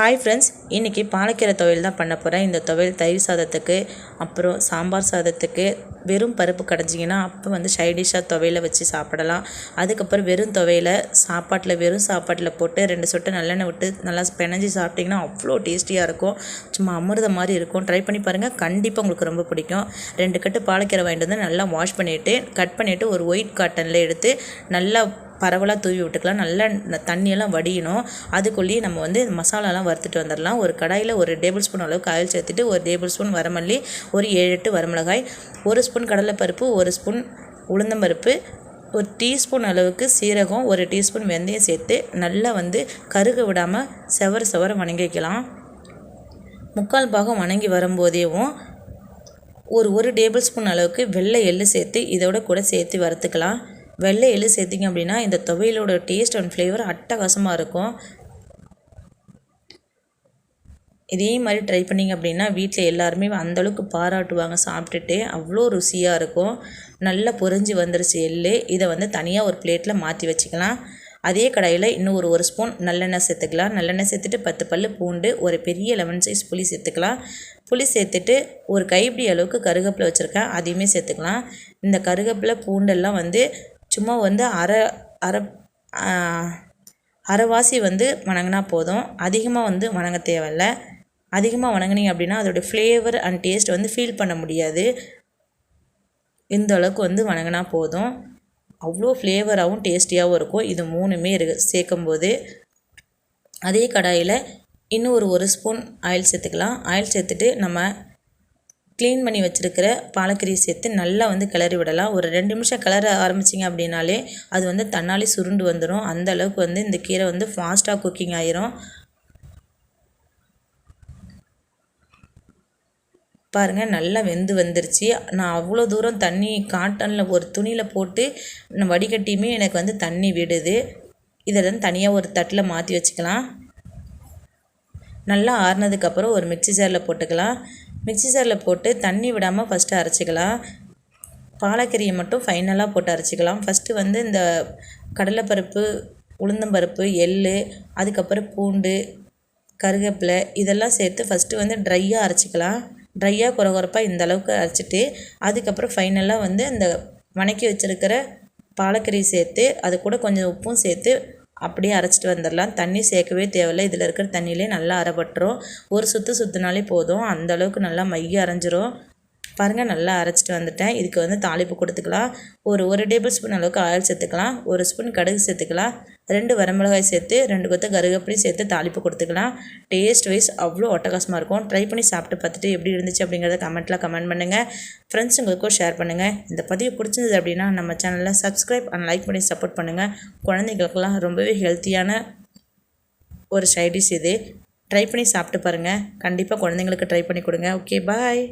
Hi friends இன்றைக்கி பாலக்கீரை துவையல் தான் பண்ண போகிறேன் இந்த துவையல் தயிர் சாதத்துக்கு அப்புறம் சாம்பார் சாதத்துக்கு வெறும் பருப்பு கடைஞ்சிங்கன்னா அப்போ வந்து சைடிஷாக துவையில வச்சு சாப்பிடலாம். அதுக்கப்புறம் வெறும் துவையில சாப்பாட்டில் வெறும் சாப்பாட்டில் போட்டு ரெண்டு சொட்டு நல்லெண்ணெய் விட்டு நல்லா பிணைஞ்சி சாப்பிட்டிங்கன்னா அவ்வளோ டேஸ்டியாக இருக்கும். சும்மா அமிர்தம் மாதிரி இருக்கும். ட்ரை பண்ணி பாருங்கள் கண்டிப்பாக உங்களுக்கு ரொம்ப பிடிக்கும். ரெண்டு கட்டு பாலக்கீரை வாங்கிட்டு வந்து நல்லா வாஷ் பண்ணிவிட்டு கட் பண்ணிவிட்டு ஒரு ஒயிட் காட்டனில் எடுத்து நல்லா பரவலாக தூவி விட்டுக்கலாம். நல்லா தண்ணியெல்லாம் வடியணும். அதுக்குள்ளேயே நம்ம வந்து மசாலாலாம் வறுத்துட்டு வந்துடலாம். ஒரு கடாயில் ஒரு டேபிள் ஸ்பூன் அளவுக்கு ஆயில் சேர்த்துட்டு ஒரு டேபிள் ஸ்பூன் வரமல்லி ஒரு ஏழு எட்டு வரமிளகாய் ஒரு ஸ்பூன் கடலைப்பருப்பு ஒரு ஸ்பூன் உளுந்தம்பருப்பு ஒரு டீஸ்பூன் அளவுக்கு சீரகம் ஒரு டீஸ்பூன் வெந்தயம் சேர்த்து நல்லா வந்து கருக விடாமல் செவர செவர வணங்கிக்கலாம் முக்கால் பாகம் வணங்கி வரும்போதேவும் ஒரு ஒரு டேபிள் ஸ்பூன் அளவுக்கு வெள்ளை எள்ளு சேர்த்து இதோட கூட சேர்த்து வறுத்துக்கலாம். வெள்ளை எள்ளு சேர்த்திங்க அப்படின்னா இந்த துவையலோட டேஸ்ட் அண்ட் ஃப்ளேவர் அட்டகாசமாக இருக்கும். இதே மாதிரி ட்ரை பண்ணிங்க அப்படின்னா வீட்டில் எல்லாருமே அந்தளவுக்கு பாராட்டுவாங்க. சாப்பிட்டுட்டு அவ்வளோ ருசியாக இருக்கும். நல்லா பொறிஞ்சு வந்துருச்சு எள் இதை வந்து தனியாக ஒரு பிளேட்டில் மாற்றி வச்சுக்கலாம். அதே கடாயில் இன்னும் ஒரு ஒரு ஸ்பூன் நல்லெண்ணெய் சேர்த்துக்கலாம். நல்லெண்ணெய் சேர்த்துட்டு பத்து பல் பூண்டு ஒரு பெரிய லெமன் சைஸ் புளி சேர்த்துக்கலாம். புளி சேர்த்துட்டு ஒரு கைப்பிடி அளவுக்கு கருகப்பில் வச்சுருக்கேன். அதையுமே சேர்த்துக்கலாம். இந்த கருகப்பில் பூண்டெல்லாம் வந்து சும்மா வந்து அரை அரை அரைவாசி வந்து வணங்கினா போதும். அதிகமாக வந்து வணங்க தேவையில்ல. அதிகமாக வணங்கினீங்க அப்படின்னா அதோடய ஃப்ளேவர் அண்ட் டேஸ்ட் வந்து ஃபீல் பண்ண முடியாது. இந்த அளவுக்கு வந்து வணங்கினா போதும். அவ்வளோ ஃப்ளேவராகவும் டேஸ்டியாகவும் இருக்கும். இது மூணுமே இரு சேர்க்கும்போது. அதே கடாயில் இன்னும் ஒரு ஒரு ஸ்பூன் ஆயில் சேர்த்துக்கலாம். ஆயில் சேர்த்துட்டு நம்ம க்ளீன் பண்ணி வச்சுருக்கிற பாலக்கீரையை சேர்த்து நல்லா வந்து கிளறி விடலாம். ஒரு ரெண்டு நிமிஷம் கிளற ஆரம்பிச்சிங்க அப்படின்னாலே அது வந்து தன்னாலே சுருண்டு வந்துடும் அந்த அளவுக்கு வந்து இந்த கீரை வந்து ஃபாஸ்ட்டாக குக்கிங் ஆயிரும். பாருங்கள் நல்லா வெந்து வந்துருச்சு. நான் அவ்வளோ தூரம் தண்ணி காட்டனில் ஒரு துணியில் போட்டு வடிகட்டியுமே எனக்கு வந்து தண்ணி விடுது. இதை வந்து தனியாக ஒரு தட்டில் மாற்றி வச்சுக்கலாம். நல்லா ஆறுனதுக்கப்புறம் ஒரு மிக்சி ஜாரில் போட்டுக்கலாம். மிக்சி ஜாரில் போட்டு தண்ணி விடாமல் ஃபஸ்ட்டு அரைச்சிக்கலாம். பாலக்கறியை மட்டும் ஃபைனலாக போட்டு அரைச்சிக்கலாம். ஃபஸ்ட்டு வந்து இந்த கடலைப்பருப்பு உளுந்தம்பருப்பு எள் அதுக்கப்புறம் பூண்டு கருவேப்பிலை இதெல்லாம் சேர்த்து ஃபஸ்ட்டு வந்து ட்ரையாக அரைச்சிக்கலாம். ட்ரையாக குறை குறைப்பாக இந்த அளவுக்கு அரைச்சிட்டு அதுக்கப்புறம் ஃபைனலாக வந்து அந்த வணக்கி வச்சுருக்கிற பாலக்கறி சேர்த்து அது கூட கொஞ்சம் உப்பும் சேர்த்து அப்படியே அரைச்சிட்டு வந்துடலாம். தண்ணி சேர்க்கவே தேவையில்லை. இதில் இருக்கிற தண்ணியிலே நல்லா அரைப்பட்டுரும் ஒரு சுற்று சுற்றினாலே போதும். அந்தளவுக்கு நல்லா மைய அரைஞ்சிரும். பாருங்கள் நல்லா அரைச்சிட்டு வந்துட்டேன். இதுக்கு வந்து தாளிப்பு கொடுத்துக்கலாம். ஒரு ஒரு டேபிள் ஸ்பூன் அளவுக்கு ஆயில் சேர்த்துக்கலாம். ஒரு ஸ்பூன் கடுகு சேர்த்துக்கலாம். ரெண்டு வரமிளகாய் சேர்த்து ரெண்டு கொத்த கருகப்பிடி சேர்த்து தாளிப்பு கொடுத்துக்கலாம். டேஸ்ட் வைஸ் அவ்வளோ ஒட்டகாசமாக இருக்கும். ட்ரை பண்ணி சாப்பிட்டு பார்த்துட்டு எப்படி இருந்துச்சு அப்படிங்கிறத கமெண்ட்டில் கமெண்ட் பண்ணுங்கள் ஃப்ரெண்ட்ஸுங்களுக்கும் ஷேர் பண்ணுங்கள் இந்த பதிவு பிடிச்சிருந்தது அப்படின்னா நம்ம சேனலில் சப்ஸ்கிரைப் அண்ட் லைக் பண்ணி சப்போர்ட் பண்ணுங்கள் குழந்தைங்களுக்கெல்லாம் ரொம்பவே ஹெல்த்தியான ஒரு சைடிஷ் இது. ட்ரை பண்ணி சாப்பிட்டு பாருங்கள் கண்டிப்பாக குழந்தைங்களுக்கு ட்ரை பண்ணி கொடுங்க. Okay bye